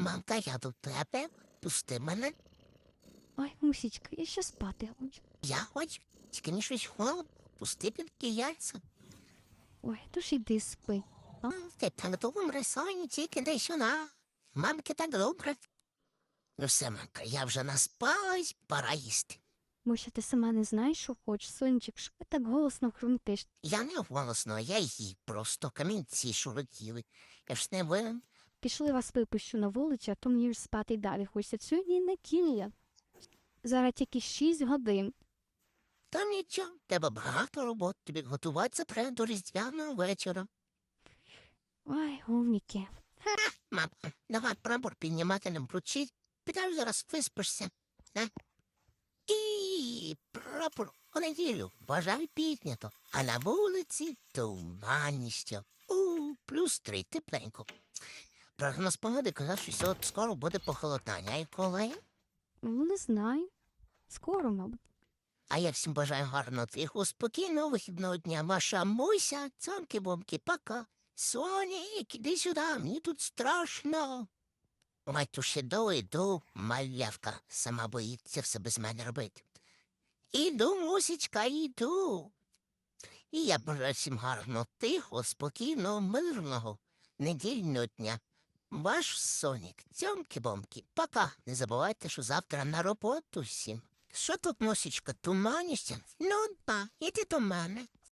Мамка, я до тебе. Пусти мене. Ой, мусічка, я ще спати хочу. Я хочу. Тільки не щось голову. Пусти під яйця. Ой, то ж іди спи. А, Ти так добре, Соні, тільки не сюди. Мамки так добре. Ну все, мамка, я вже наспалась, пора їсти. Муся, ти сама не знаєш, що хочеш, сончик, що ти так голосно хрумтиш? Я не голосно, я їй просто камінці шуротіли. Я ж не винен. Пішли вас випущу на вулицю, а то мені ж спати й далі хочеться. Сьогодні не кіння. Зараз тільки шість годин. Та нічого, тебе багато робот, тобі готуватися треба до різдвяного вечора. Ой, умніки. Мам, давай прапор піднімати нам вручить. Підеш зараз виспишся. Не? І прапор у неділю бажаю піднято, а на вулиці туманність. У, плюс три, тепленько. Казав, що сьогодні скоро буде похолодання. І коли? Ну, не знаю. Скоро, мабуть. А я всім бажаю гарного тихого, спокійного вихідного дня. Ваша Муся, цьомки-бомки, пока. Сонік, іди сюди, мені тут страшно. Ой, до іду, малявка, сама боїться все без мене робити. Іду, мусічка, іду. І я бажаю всім гарного, тихого, спокійного, мирного, недільного дня. Ваш Сонік, цьомки-бомки, пока. Не забувайте, що завтра на роботу всім. Що тут, носічка туманістя? Ну, да, іди до мене.